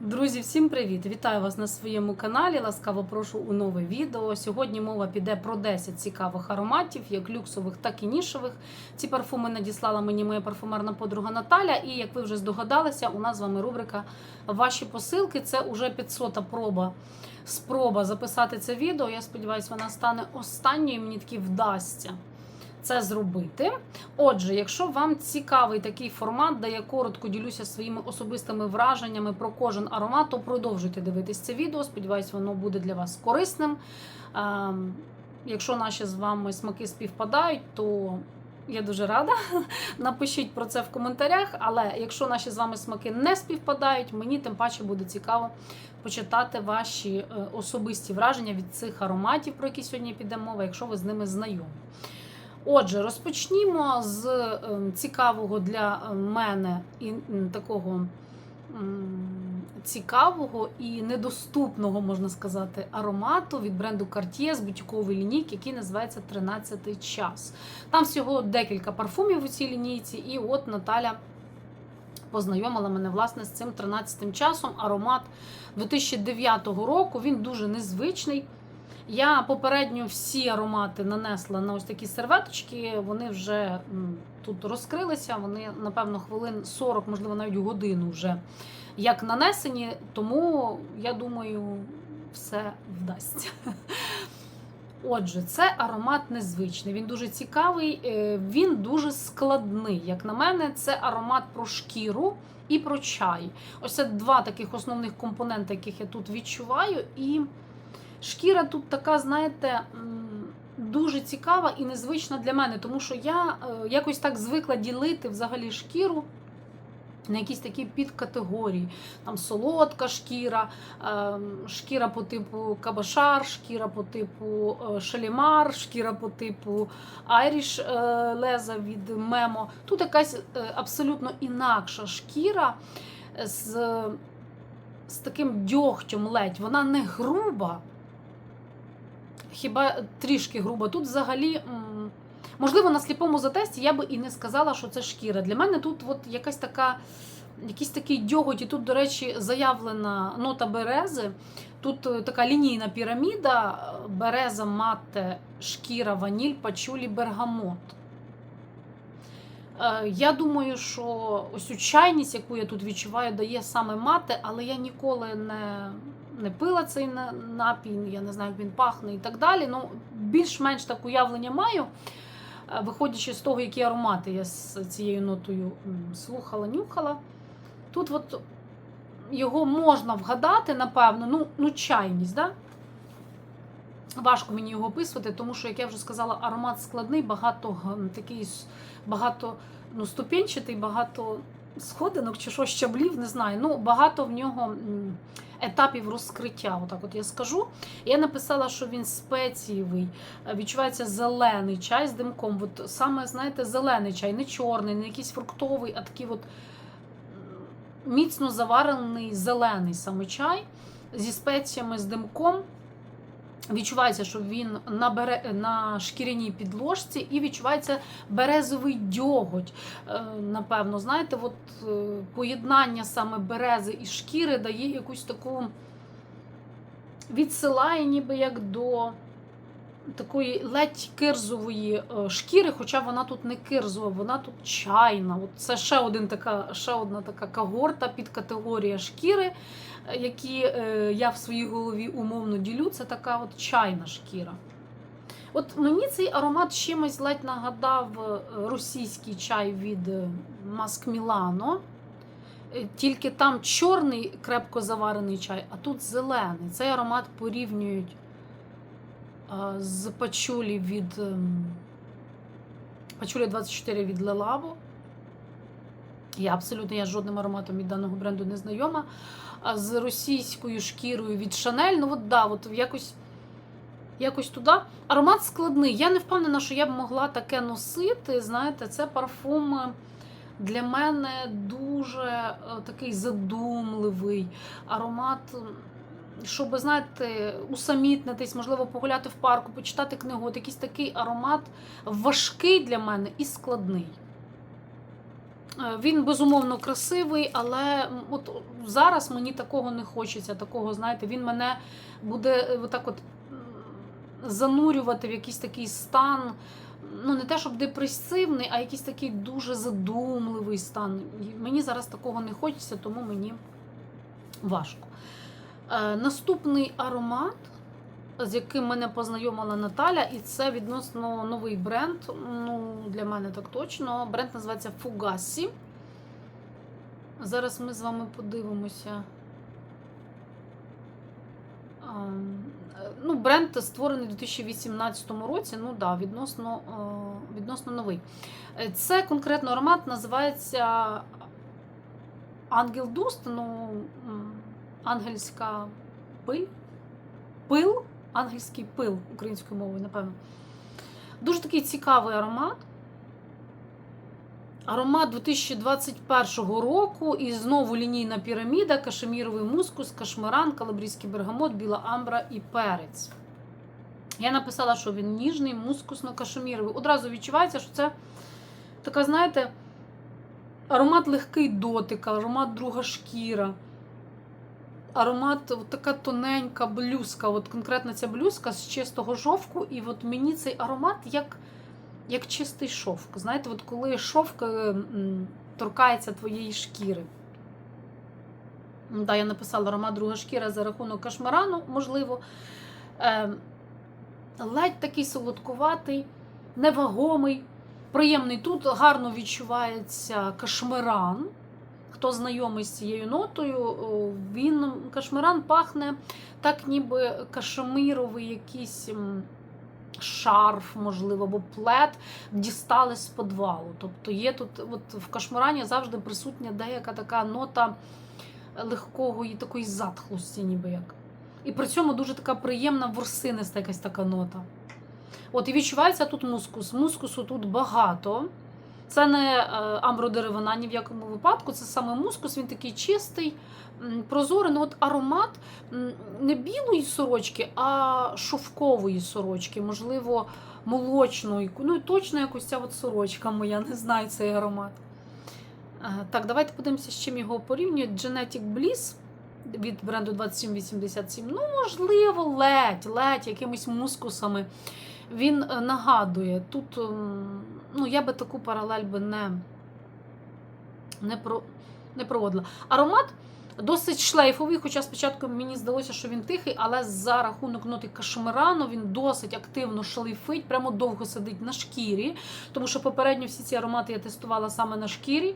Друзі, всім привіт! Вітаю вас на своєму каналі. Ласкаво прошу у нове відео. Сьогодні мова піде про 10 цікавих ароматів, як люксових, так і нішевих. Ці парфуми надіслала мені моя парфумерна подруга Наталя. І як ви вже здогадалися, у нас з вами рубрика Ваші посилки. Це уже 500 проба. Спроба записати це відео. Я сподіваюся, вона стане останньою. Мені таки вдасться це зробити. Отже, якщо вам цікавий такий формат, де я коротко ділюся своїми особистими враженнями про кожен аромат, то продовжуйте дивитись це відео. Сподіваюсь, воно буде для вас корисним. Ем, Якщо наші з вами смаки співпадають, то я дуже рада. Напишіть про це в коментарях. Але якщо наші з вами смаки не співпадають, мені тим паче буде цікаво почитати ваші е, особисті враження від цих ароматів, про які сьогодні піде мова, якщо ви з ними знайомі. Отже, розпочнімо з ем, цікавого для мене і такого цікавого і недоступного, можна сказати, аромату від бренду Cartier з бутікової лінійки, який називається 13 час. Там всього декілька парфумів у цій лінійці, і от Наталя познайомила мене власне з цим 13-м часом. Аромат 2009 року. Він дуже незвичний. Я попередньо всі аромати нанесла на ось такі серветочки. Вони вже тут розкрилися. Вони, напевно, хвилин 40, можливо, навіть годину вже як нанесені. Тому я думаю, все вдасться. Отже, це аромат незвичний. Він дуже цікавий, е, він дуже складний. Як на мене, це аромат про шкіру і про чай. Ось це два таких основних компоненти, яких я тут відчуваю. І шкіра тут така, знаєте, дуже цікава і незвична для мене, тому що я е, якось так звикла ділити взагалі шкіру. На якісь такі підкатегорії. Там солодка шкіра, е, шкіра по типу кабашар, шкіра по типу е, шалімар, шкіра по типу айріш леза від мемо. Тут якась абсолютно інакша шкіра з, з таким дьогтем ледь. Вона не груба, хіба трішки груба. Тут взагалі. Можливо, на сліпому затесті я би і не сказала, що це шкіра. Для мене тут от якась така, якийсь такий дьоготь, і тут, до речі, заявлена нота берези. Тут е, така лінійна піраміда: е, береза, мате, шкіра, ваніль, пачулі, бергамот. Е, Я думаю, що ось цю чайність, яку я тут відчуваю, дає саме мате, але я ніколи не, не пила цей на- напій, я не знаю, як він пахне і так далі. Ну, більш-менш так уявлення маю. Е, Виходячи з того, які аромати я з цією нотою слухала, нюхала. Тут от його можна вгадати, напевно, ну, ну чайність, да? Важко мені його описувати, тому що, як я вже сказала, аромат складний, багато такий багато ну, ступенчатий, багато сходинок чи що, щаблів, не знаю. Ну, багато в нього етапів розкриття. Отак от я скажу. Я написала, що він спецієвий, е, відчувається зелений чай з димком. От саме, знаєте, зелений чай, не чорний, не якийсь фруктовий, а такий от міцно заварений зелений саме чай зі спеціями, з димком. Відчувається, що він на, бере, на шкіряній підложці, і відчувається березовий дьоготь. Е, Напевно, знаєте, от е, поєднання саме берези і шкіри дає якусь таку відсилає, ніби як до такої ледь кирзової е, шкіри, хоча вона тут не кирзова, вона тут чайна. От це ще, один така, ще одна така когорта, підкатегорія шкіри, е, які е, я в своїй голові умовно ділю. Це така от чайна шкіра. От мені цей аромат чимось ледь нагадав російський чай від Маск Мілано. Тільки там чорний крепко заварений чай, а тут зелений. Цей аромат порівнюють з пачулі від ем, пачулі 24 від Лелаво. Я абсолютно я жодним ароматом від даного бренду не знайома. А з російською шкірою від Шанель, ну от да, от якось, якось туди. Аромат складний. Я не впевнена, що я б могла таке носити. Знаєте, це парфум для мене дуже е, такий задумливий аромат. Щоб, знаєте, усамітнитись, можливо, погуляти в парку, почитати книгу. От якийсь такий аромат важкий для мене і складний. Е, Він безумовно красивий, але от зараз мені такого не хочеться. Такого, знаєте, він мене буде е, отак от занурювати в якийсь такий стан. Ну, не те, щоб депресивний, а якийсь такий дуже задумливий стан. Мені зараз такого не хочеться, тому мені важко. Е, наступний аромат, з яким мене познайомила Наталя, і це відносно новий бренд. Ну, для мене так точно. Бренд називається Fugassi. Зараз ми з вами подивимося. Е, Ну, бренд створений у 2018 році. Ну да, відносно, е, відносно новий. Це конкретно аромат називається Ангел Дуст, ну, ангельська пиль. Пил, ангельський пил українською мовою, напевно. Дуже такий цікавий аромат. Аромат 2021 року і знову лінійна піраміда, кашеміровий мускус, кашмиран, калабрійський бергамот, біла амбра і перець. Я написала, що він ніжний, мускусно-кашеміровий. Одразу відчувається, що це така, знаєте, аромат легкий дотик, аромат друга шкіра. Аромат от така тоненька блюзка. От конкретно ця блюзка з чистого шовку. І от мені цей аромат як, як чистий шовк. Знаєте, от коли шовк е, торкається твоєї шкіри. Да, я написала аромат друга шкіра за рахунок кашмарану, можливо. Е, ледь такий солодкуватий, невагомий, приємний. Тут гарно відчувається кашмиран. Хто знайомий з цією нотою, він кашмиран пахне так, ніби кашемировий якийсь шарф, можливо, або плед дістали з подвалу. Тобто є тут, от в кашмирані завжди присутня деяка така нота легкого і такої затхлості, ніби як. І при цьому дуже така приємна ворсиниста якась така нота. От і відчувається тут мускус. Мускусу тут багато. Це не е, амбродеревина ні в якому випадку, це саме мускус, він такий чистий, прозорий. Ну, от аромат не білої сорочки, а шовкової сорочки, можливо, молочної. Ну і точно якось ця от сорочка моя, не знаю цей аромат. Е, Так, давайте подивимося, з чим його порівнюють. Genetic Bliss від бренду 2787. Ну, можливо, ледь, ледь якимись мускусами. Він е, нагадує, тут ну, я би таку паралель би не, не, про, не проводила. Аромат досить шлейфовий, хоча спочатку мені здалося, що він тихий, але за рахунок ноти кашмирану він досить активно шлейфить, прямо довго сидить на шкірі, тому що попередньо всі ці аромати я тестувала саме на шкірі.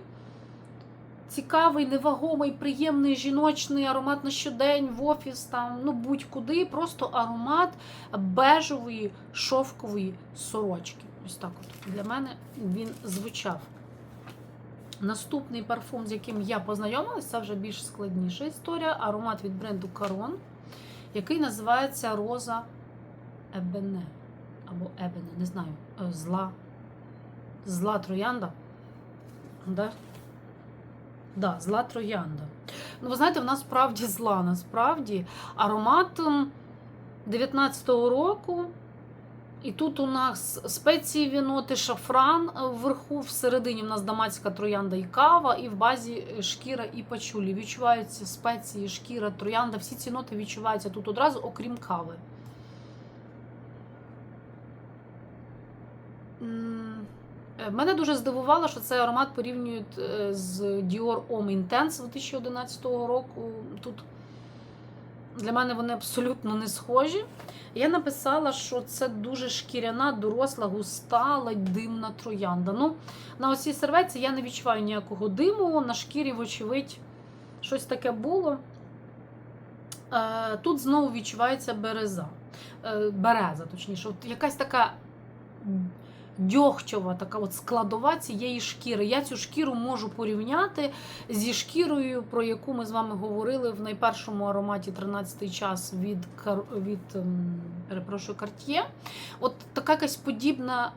Цікавий, невагомий, приємний жіночний аромат на щодень, в офіс, там, ну будь-куди. Просто аромат бежевої шовкової сорочки. Ось так от для мене він звучав. Наступний парфум, з яким я познайомилася, це вже більш складніша історія. Аромат від бренду Caron, який називається Роза Ебене. Або Ебене, не знаю. е, Зла. Зла троянда. Да? Да, зла троянда. Ну, ви знаєте, вона справді зла, насправді. Аромат м, 19-го року. І тут у нас спеції ноти, шафран е, вверху, всередині в нас даматська троянда і кава, і в базі е, шкіра і пачулі. Відчуваються спеції, шкіра, троянда. Всі ці ноти відчуваються тут одразу, окрім кави. Е, Мене дуже здивувало, що цей аромат порівнюють з Dior Homme Intense 2011 року. Тут для мене вони абсолютно не схожі. Я написала, що це дуже шкіряна, доросла, густа, димна троянда. Ну, на оцій серветці я не відчуваю ніякого диму, на шкірі, вочевидь, щось таке було. Е, Тут знову відчувається береза. Е, Береза, точніше, от якась така дьогчова, така от складова цієї шкіри. Я цю шкіру можу порівняти зі шкірою, про яку ми з вами говорили в найпершому ароматі 13-й час від, від ем, перепрошую, Cartier. От така якась подібна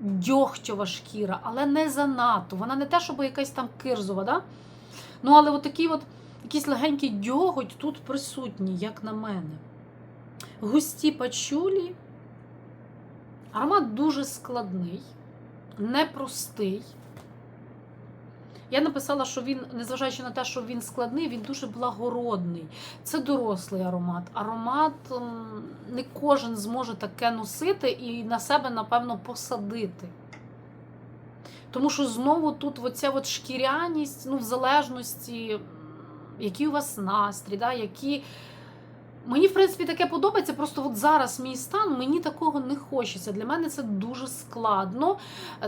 дьогчова шкіра, але не занадто. Вона не те, щоб якась там кирзова, да? ну але от такий от якийсь легенький дьоготь тут присутній, як на мене. Густі пачулі. Аромат дуже складний, непростий. Я написала, що він, незважаючи на те, що він складний, він дуже благородний. Це дорослий аромат. Аромат не кожен зможе таке носити і на себе, напевно, посадити. Тому що знову тут оця от шкіряність, ну, в залежності, який у вас настрій, да, які. Мені, в принципі, таке подобається. Просто от зараз мій стан, мені такого не хочеться. Для мене це дуже складно.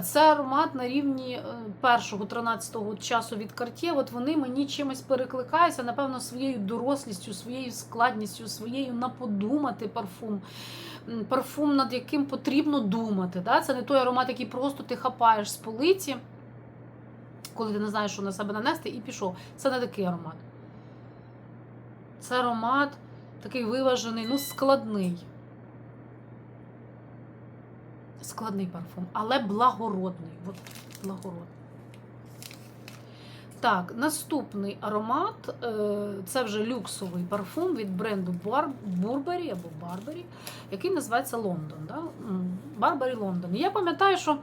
Це аромат на рівні е, першого 13-го часу від Cartier. От вони мені чимось перекликаються, напевно, своєю дорослістю, своєю складністю, своєю на подумати парфум. Парфум, над яким потрібно думати. Да? Це не той аромат, який просто ти хапаєш з полиці, коли ти не знаєш, що на себе нанести, і пішов. Це не такий аромат. Це аромат такий виважений, ну, складний. Складний парфум, але благородний. От, благородний. Так, наступний аромат е, це вже люксовий парфум від бренду Burberry або Барбері, який називається Лондон. Да? Барбері Лондон. Я пам'ятаю, що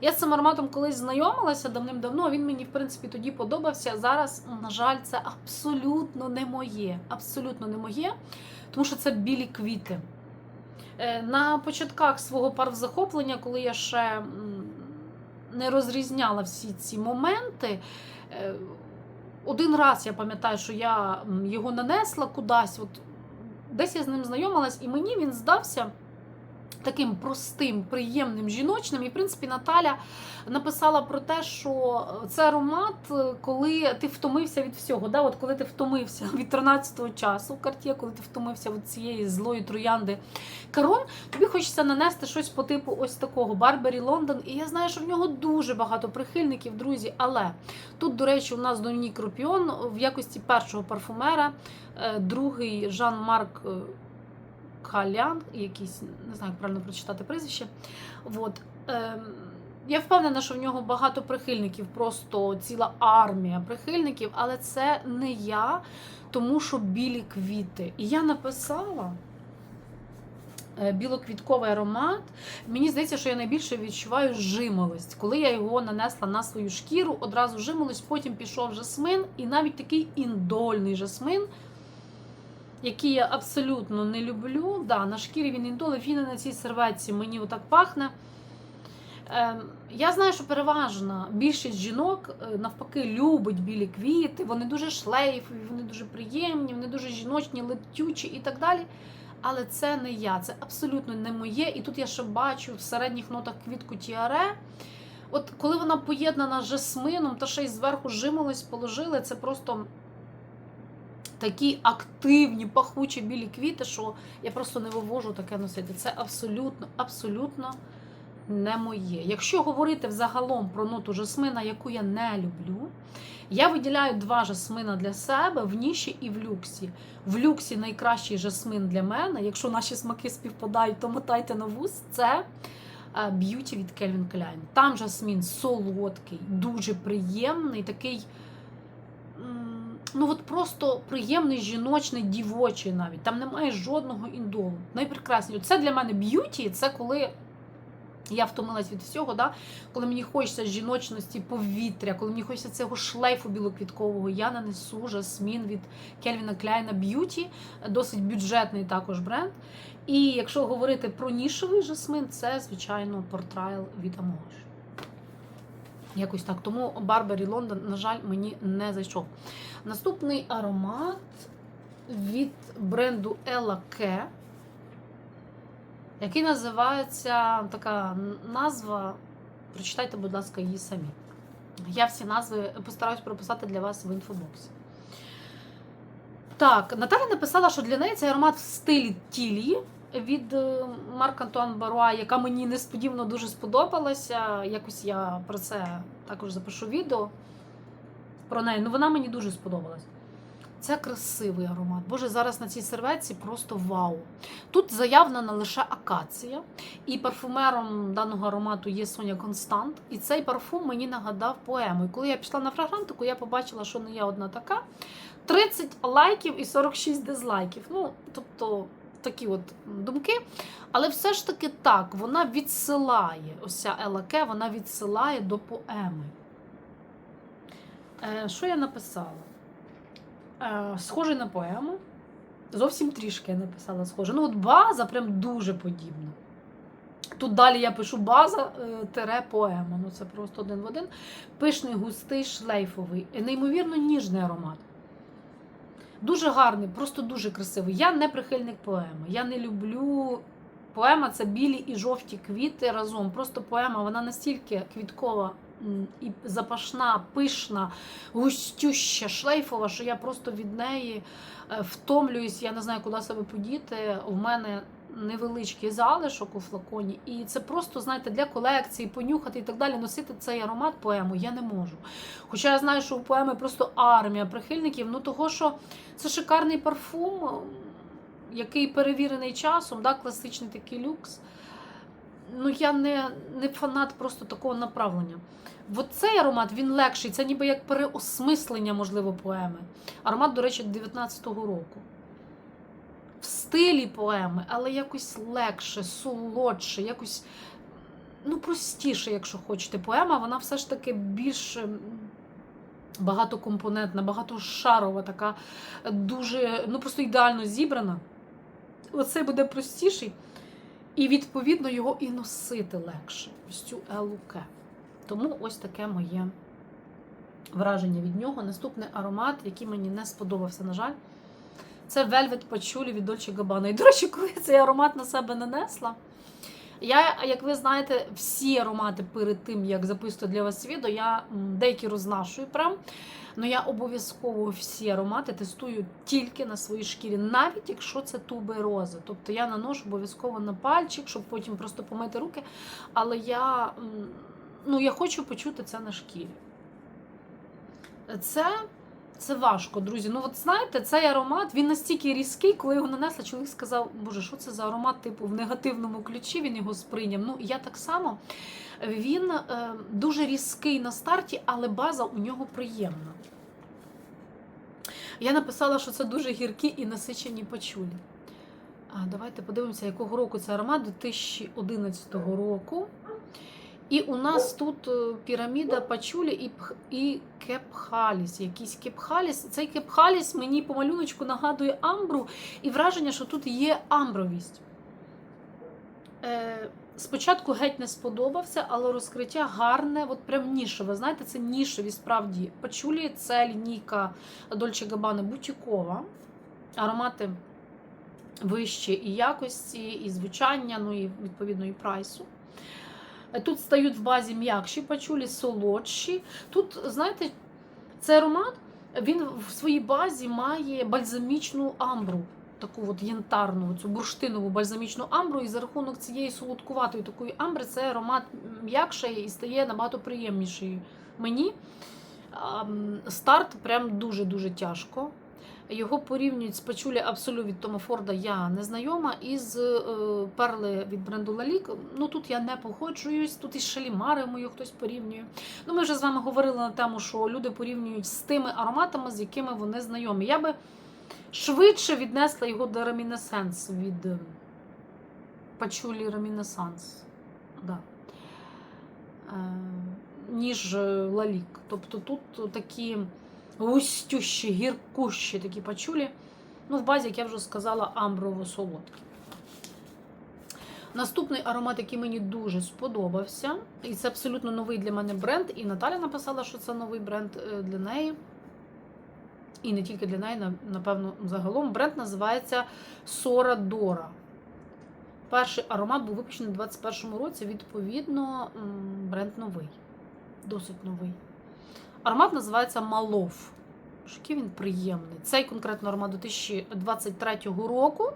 я з цим ароматом колись знайомилася давним-давно. Він мені, в принципі, тоді подобався. Зараз, на жаль, це абсолютно не моє. Абсолютно не моє, тому що це білі квіти. Е, На початках свого парвзахоплення, коли я ще не розрізняла всі ці моменти. е, Один раз я пам'ятаю, що я його нанесла кудись. От десь я з ним знайомилась, і мені він здався таким простим, приємним, жіночним. І, в принципі, Наталя написала про те, що це аромат, е, коли ти втомився від всього. Да? От коли ти втомився від 13-го часу в карті, коли ти втомився від цієї злої троянди Карон, тобі хочеться нанести щось по типу ось такого Барбері Лондон. І я знаю, що в нього дуже багато прихильників, друзі. Але тут, до речі, у нас Домінік Ропіон в якості першого парфумера, е, другий Жан-Марк. Е, Халян, якийсь, не знаю, як правильно прочитати прізвище. От. Ем, я впевнена, що в нього багато прихильників, просто ціла армія прихильників, але це не я, тому що білі квіти. І я написала е, білоквітковий аромат. Мені здається, що я найбільше відчуваю жимолость. Коли я його нанесла на свою шкіру, одразу жимолость, потім пішов жасмин, і навіть такий індольний жасмин який я абсолютно не люблю. Да, на шкірі він індоле, він і на цій серветці мені отак пахне. Ем, я знаю, що переважна більшість жінок е, навпаки любить білі квіти, вони дуже шлейфові, вони дуже приємні, вони дуже жіночні, летючі і так далі. Але це не я, це абсолютно не моє. І тут я ще бачу в середніх нотах квітку тіаре. От коли вона поєднана з жасмином, та ще й зверху жимолось положили, це просто такі активні, пахучі білі квіти, що я просто не вивожу таке носити. Це абсолютно, абсолютно не моє. Якщо говорити взагалом про ноту жасмина, яку я не люблю, я виділяю два жасмина для себе в ніші і в люксі. В люксі найкращий жасмин для мене. Якщо наші смаки співпадають, то мотайте на вуз. Це е, б'юті від Calvin Klein. Там жасмін солодкий, дуже приємний, такий. Ну, от просто приємний, жіночний, дівочий навіть. Там немає жодного індолу. Найпрекрасніше. Це для мене б'юті, це коли я втомилась від всього, да? коли мені хочеться жіночності, повітря, коли мені хочеться цього шлейфу білоквіткового, я нанесу жасмін від Кельвіна Кляйна Б'юті, досить бюджетний також бренд. І якщо говорити про нішевий жасмин, це, звичайно, портрайл від Amouage. Якось так. Тому Барбері Лондон, на жаль, мені не зайшов. Наступний аромат від бренду Ella Ke, який називається така назва. Прочитайте, будь ласка, її самі. Я всі назви постараюсь прописати для вас в інфобоксі. Так, Наталя написала, що для неї цей аромат в стилі тілі від е, Марк Антуан Баруа, яка мені несподівано дуже сподобалася. Якось я про це також запишу відео про неї. Ну, вона мені дуже сподобалась. Це красивий аромат. Боже, зараз на цій серветці просто вау. Тут заявлена лише акація, і парфумером даного аромату є Соня Констант. І цей парфум мені нагадав поему. І коли я пішла на фрагрантику, я побачила, що не я одна така. 30 лайків і 46 дизлайків. Ну, тобто, такі от думки. Але все ж таки так, вона відсилає, ось ця Елаке, вона відсилає до поеми. Е, що я написала? Е, схоже на поему. Зовсім трішки я написала схоже. Ну, от база прям дуже подібна. Тут далі я пишу база е, тире поема. Ну це просто один в один. Пишний, густий, шлейфовий. Неймовірно ніжний аромат. Дуже гарний, просто дуже красивий. Я не прихильник поеми. Я не люблю. Поема це білі і жовті квіти разом. Просто поема, вона настільки квіткова і запашна, пишна, густюща, шлейфова, що я просто від неї е, втомлююсь, я не знаю, куди себе подіти. У мене невеличкий залишок у флаконі, і це просто, знаєте, для колекції, понюхати і так далі. Носити цей аромат поему я не можу. Хоча я знаю, що у поеми просто армія прихильників, ну того, що це шикарний парфум, який перевірений часом, да, класичний такий люкс. Ну, я не, не фанат просто такого направлення. От цей аромат він легший, це ніби як переосмислення, можливо, поеми. Аромат, до речі, 19-го року. В стилі поеми, але якось легше, солодше, якось ну, простіше, якщо хочете. Поема, вона все ж таки більш ем, багатокомпонентна, багатошарова, така дуже, ну просто ідеально зібрана. Оцей буде простіший. І, відповідно, його і носити легше. Ось цю елуке. Тому ось таке моє враження від нього. Наступний аромат, який мені не сподобався, на жаль, це Velvet Patchouli від Dolce Gabbana. І, до речі, коли я цей аромат на себе нанесла, я, як ви знаєте, всі аромати перед тим, як записувати для вас відео, я деякі рознашую прям. Ну я обов'язково всі аромати тестую тільки на своїй шкірі, навіть якщо це туберози. Тобто я наношу обов'язково на пальчик, щоб потім просто помити руки. Але я, ну, я хочу почути це на шкірі. Це, це важко, друзі. Ну, от знаєте, цей аромат він настільки різкий, коли його нанесла, чоловік сказав, Боже, що це за аромат, типу, в негативному ключі він його сприйняв. Ну, я так само. Він е, дуже різкий на старті, але база у нього приємна. Я написала, що це дуже гіркі і насичені пачулі. А, давайте подивимося, якого року це аромат 2011 року. І у нас тут е, піраміда пачулі і, і кепхаліс. Якийсь кепхаліс. Цей кепхаліс мені по малюночку нагадує амбру, і враження, що тут є амбровість. Е, спочатку геть не сподобався, але розкриття гарне, от прям нішеве. Знаєте, це нішеві справді. Пачулі це лінійка Dolce Gabbana бутікова. Аромати вищі і якості, і звучання, ну і відповідно і прайсу. Тут стають в базі м'якші пачулі, солодші. Тут, знаєте, цей аромат він в своїй базі має бальзамічну амбру, таку от янтарну, цю бурштинову бальзамічну амбру, і за рахунок цієї солодкуватої такої амбри цей аромат м'якшає і стає набагато приємніший мені. Старт прям дуже-дуже тяжко. Його порівнюють з пачулі Абсолю від Тома Форда я не знайома. І з е, перли від бренду Лалік. Ну тут я не погоджуюсь, тут із шалімарами його хтось порівнює. Ну, ми вже з вами говорили на тему, що люди порівнюють з тими ароматами, з якими вони знайомі. Я би швидше віднесла його до ремінесенс від е, пачулі ремінесанс. Да. Е, ніж лалік. Тобто тут такі густющі, гіркущі такі пачулі. Ну, в базі, як я вже сказала, амброво-солодкі. Наступний аромат, який мені дуже сподобався, і це абсолютно новий для мене бренд. І Наталя написала, що це новий бренд е, для неї. І не тільки для неї, напевно, загалом. Бренд називається Сора Дора. Перший аромат був випущений у 2021 році. Відповідно, бренд новий. Досить новий. Аромат називається Малов. Який він приємний. Цей конкретно аромат 2023 року.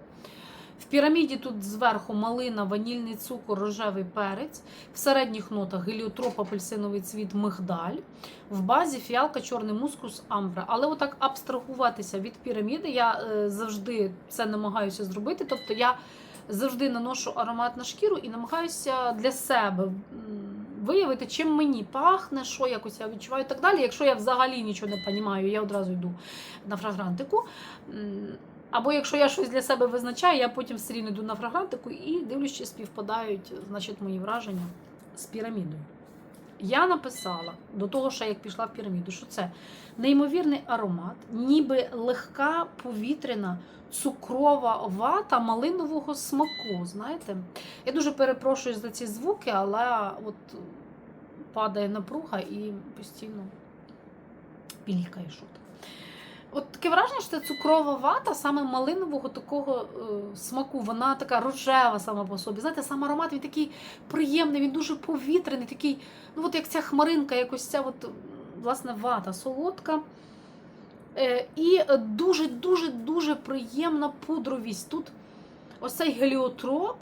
В піраміді тут зверху малина, ванільний цукор, рожевий перець. В середніх нотах геліотроп, апельсиновий цвіт, мигдаль. В базі фіалка, чорний мускус, амбра. Але отак абстрагуватися від піраміди я е, завжди це намагаюся зробити. Тобто я завжди наношу аромат на шкіру і намагаюся для себе виявити, чим мені пахне, що якось я відчуваю і так далі. Якщо я взагалі нічого не розумію, я одразу йду на фрагрантику. Або якщо я щось для себе визначаю, я потім все рівно йду на фрагрантику і дивлюсь, співпадають значить, мої враження з пірамідою. Я написала до того, що як пішла в піраміду, що це неймовірний аромат, ніби легка повітряна цукрова вата малинового смаку. Знаєте, я дуже перепрошую за ці звуки, але от падає напруга і постійно пілікає що От таке враження, що це цукрова вата саме малинового такого е, смаку. Вона така рожева сама по собі. Знаєте, сам аромат він такий приємний, він дуже повітряний, такий, ну от як ця хмаринка, якось ця от, власне вата солодка. Е, і дуже-дуже дуже приємна пудровість. Тут ось цей геліотроп,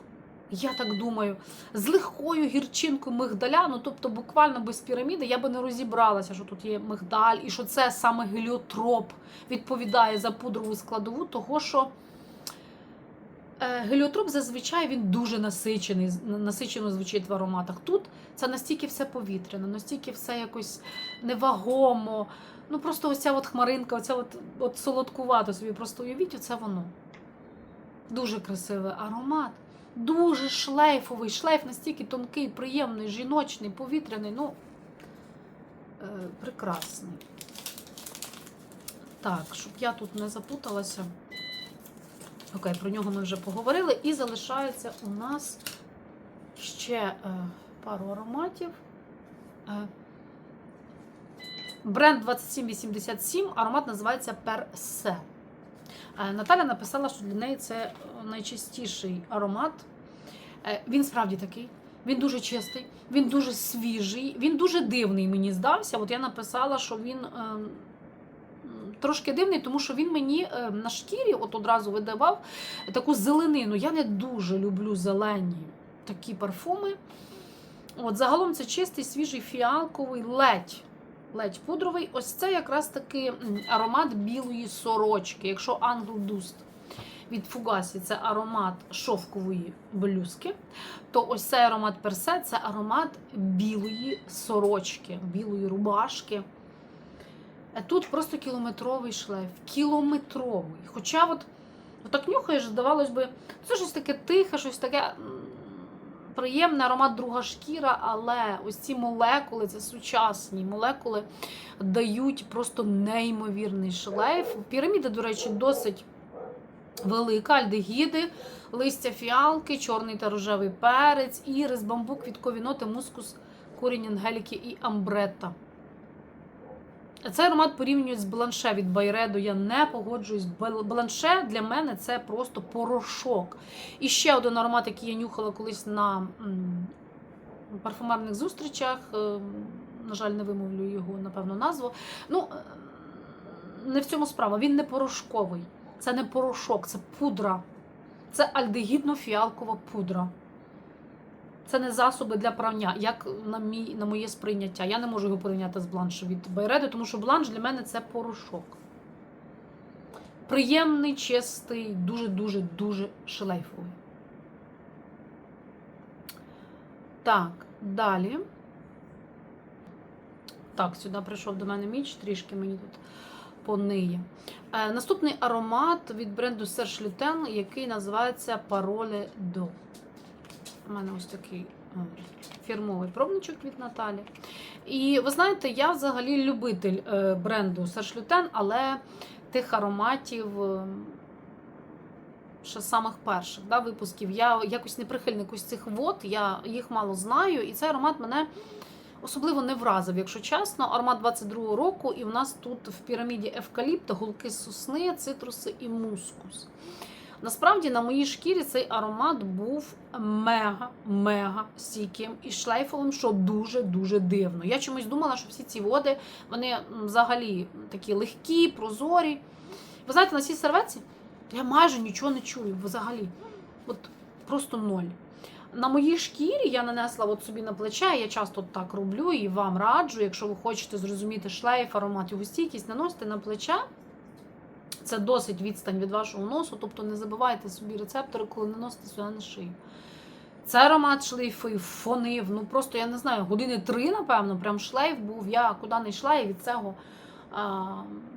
я так думаю, з легкою гірчинкою мигдаля, ну тобто буквально без піраміди, я би не розібралася, що тут є мигдаль, і що це саме геліотроп відповідає за пудрову складову, того що геліотроп зазвичай він дуже насичений, насичено звучить в ароматах. Тут це настільки все повітряно, настільки все якось невагомо. Ну просто ось ця от хмаринка, оця от, от солодкувато собі просто уявіть, оце воно. Дуже красивий аромат. Дуже шлейфовий, шлейф настільки тонкий, приємний, жіночний, повітряний, ну е, прекрасний. Так, щоб я тут не запуталася. Окей, про нього ми вже поговорили. І залишається у нас ще е, пару ароматів. Е, бренд 2787, аромат називається Персе. Е, Наталя написала, що для неї це найчастіший аромат. Е, Він справді такий. Він дуже чистий, він дуже свіжий, він дуже дивний, мені здався. От я написала, що він е, трошки дивний, тому що він мені е, на шкірі от одразу видавав таку зеленину. Я не дуже люблю зелені такі парфуми. От, загалом це чистий, свіжий, фіалковий, ледь. Ледь пудровий. Ось це якраз таки аромат білої сорочки. Якщо Ангел Дуст від Фугасі це аромат шовкової блюзки, то ось цей аромат персе це аромат білої сорочки, білої рубашки. Тут просто кілометровий шлейф. Кілометровий. Хоча от, отак нюхаєш, здавалось би, це щось таке тихе, щось таке приємне, аромат друга шкіра, але ось ці молекули, це сучасні молекули, дають просто неймовірний шлейф. Піраміда, до речі, досить велика, альдегіди, листя фіалки, чорний та рожевий перець, ірис, бамбук, квіткові ноти, мускус, корінь ангеліки і амбрета. Цей аромат порівнюють з бланше від Байреду. Я не погоджуюсь. Бланше для мене це просто порошок. І ще один аромат, який я нюхала колись на парфумерних зустрічах. е, На жаль, не вимовлю його, напевно, назву. Ну, е, не в цьому справа. Він не порошковий. Це не порошок, це пудра. Це альдегідно-фіалкова пудра. Це не засоби для прання, як на, мій, на моє сприйняття. Я не можу його порівняти з бланшем від Байреду, тому що бланш для мене це порошок. Приємний, чистий, дуже-дуже дуже шлейфовий. Так, далі. Так, сюди прийшов до мене міч, трішки мені тут пониє. Е, наступний аромат від бренду Serge Lutens, який називається Parole Do. У мене ось такий фірмовий пробничок від Наталі. І ви знаєте, я взагалі любитель е, бренду Lutens, але тих ароматів. е, Ще з самих перших да, випусків. Я якось не прихильник ось цих вод, я їх мало знаю, і цей аромат мене особливо не вразив, якщо чесно. Аромат 22-го року, і в нас тут в піраміді евкаліпт, гулки сосни, цитруси і мускус. Насправді на моїй шкірі цей аромат був мега-мега стійким і шлейфовим, що дуже-дуже дивно. Я чомусь думала, що всі ці води вони взагалі такі легкі, прозорі. Ви знаєте, на цій серветці я майже нічого не чую взагалі. От просто ноль. На моїй шкірі я нанесла от собі на плече, я часто так роблю і вам раджу, якщо ви хочете зрозуміти шлейф, аромат, його стійкість, наносите на плече. Це досить відстань від вашого носу, тобто не забивайте собі рецептори, коли наносите сюди на шию. Це аромат шлейфив, фонив. Ну просто я не знаю, години три, напевно, прям шлейф був. Я куди не йшла, і від цього а,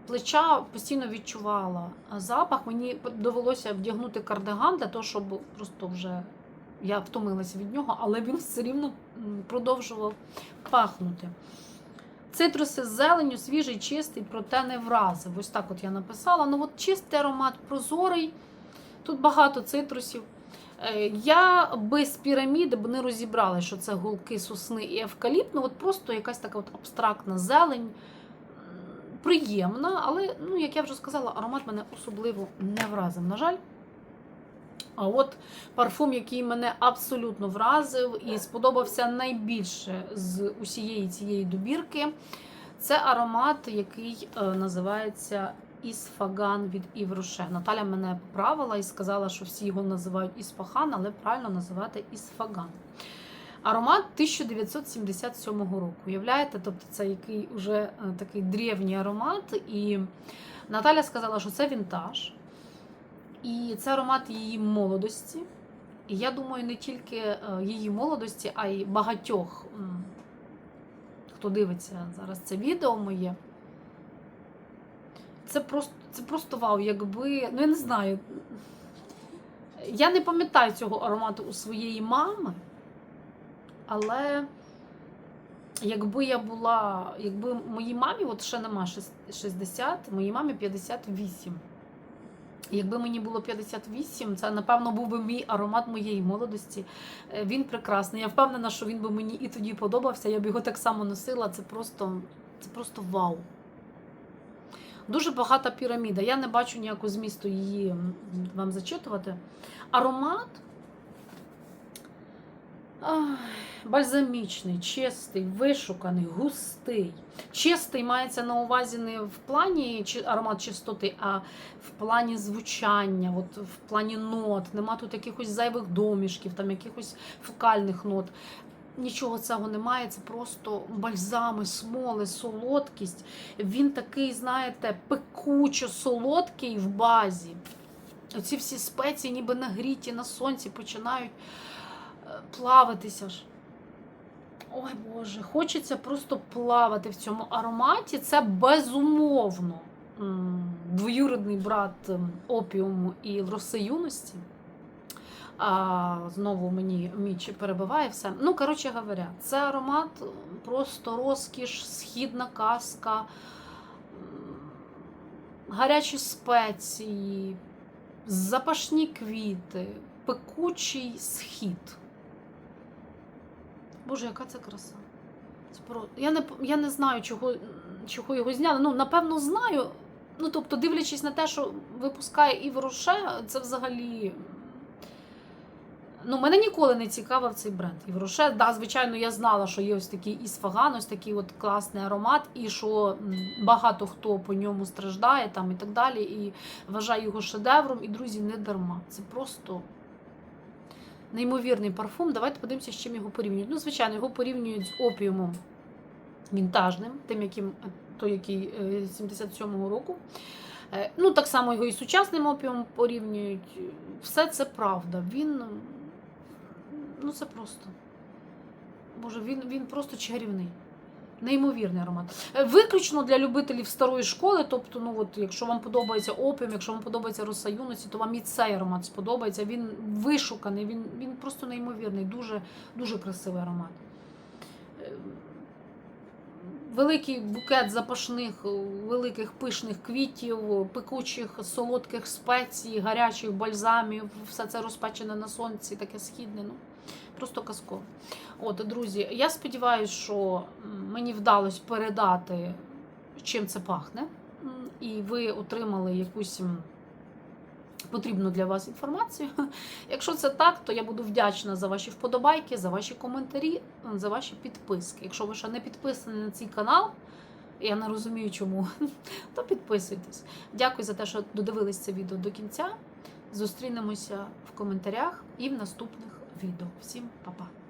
плеча постійно відчувала запах. Мені довелося вдягнути кардиган для того, щоб просто вже я втомилася від нього, але він все рівно продовжував пахнути. Цитруси з зеленю, свіжий, чистий, проте не вразив. Ось так от я написала. Ну, от чистий аромат, прозорий. Тут багато цитрусів. Е, Я без піраміди б не розібрала, що це гулки сосни і евкаліпт. Ну, от просто якась така от абстрактна зелень. Приємна, але, ну, як я вже сказала, аромат мене особливо не вразив. На жаль. А от парфум, який мене абсолютно вразив і сподобався найбільше з усієї цієї добірки, це аромат, який е, називається Ісфаган від Івруше. Наталя мене поправила і сказала, що всі його називають Ісфахан, але правильно називати Ісфаган. Аромат 1977 року. Уявляєте? Тобто це який уже е, такий древній аромат. І Наталя сказала, що це вінтаж. І це аромат її молодості. І я думаю, не тільки е, її молодості, а й багатьох, хто дивиться зараз це відео моє. Це просто, це просто вау, якби. Ну, я не знаю. Я не пам'ятаю цього аромату у своєї мами, але якби я була, якби моїй мамі, от ще нема 60, моїй мамі 58. Якби мені було 58, це напевно був би мій аромат моєї молодості. Е, Він прекрасний. Я впевнена, що він би мені і тоді подобався. Я б його так само носила. Це просто, це просто вау. Дуже багата піраміда. Я не бачу ніякого змісту її вам зачитувати. Аромат бальзамічний, чистий, вишуканий, густий. Чистий мається на увазі не в плані аромат чистоти, а в плані звучання, от в плані нот. Нема тут якихось зайвих домішків, там якихось фокальних нот. Нічого цього немає, це просто бальзами, смоли, солодкість. Він такий, знаєте, пекучо солодкий в базі. Оці всі спеції, ніби нагріті на сонці, починають плаватися ж. Ой Боже, хочеться просто плавати в цьому ароматі. Це безумовно двоюродний брат опіуму і роси юності. А, знову мені Міч перебиває все. Ну, коротше говоря, це аромат просто розкіш, східна казка, гарячі спеції, запашні квіти, пекучий схід. Боже, яка це краса. Це про... я, не, я не знаю, чого, чого його зняли. Ну, напевно, знаю. Ну, тобто, дивлячись на те, що випускає Ів Роше, це взагалі. Ну, мене ніколи не цікавив цей бренд. Ів Роше, да, звичайно, я знала, що є ось такий Ісфаган, ось такий от класний аромат, і що багато хто по ньому страждає там і так далі, і вважає його шедевром. І, друзі, не дарма. Це просто неймовірний парфум. Давайте подивимося, з чим його порівнюють. Ну, звичайно, його порівнюють з опіумом вінтажним, тим, яким е, той, який е, 77-го року. Е, Ну, так само його і з сучасним опіумом порівнюють. Все це правда. Він. Ну, це просто. Боже, він, він просто чарівний. Неймовірний аромат. Е, Виключно для любителів старої школи. Тобто, ну от, якщо вам подобається опіум, якщо вам подобається роса юності, то вам і цей аромат сподобається. Він вишуканий, він, він просто неймовірний, дуже, дуже красивий аромат. Е, Великий букет запашних, е, великих пишних квітів, пекучих солодких спецій, гарячих бальзамів, все це розпечене на сонці, таке східне. Ну, просто казково. От, друзі, я сподіваюся, що мені вдалося передати, чим це пахне, і ви отримали якусь потрібну для вас інформацію. Якщо це так, то я буду вдячна за ваші вподобайки, за ваші коментарі, за ваші підписки. Якщо ви ще не підписані на цей канал, я не розумію чому, то підписуйтесь. Дякую за те, що додивились це відео до кінця. Зустрінемося в коментарях і в наступних відео. Всім па-па!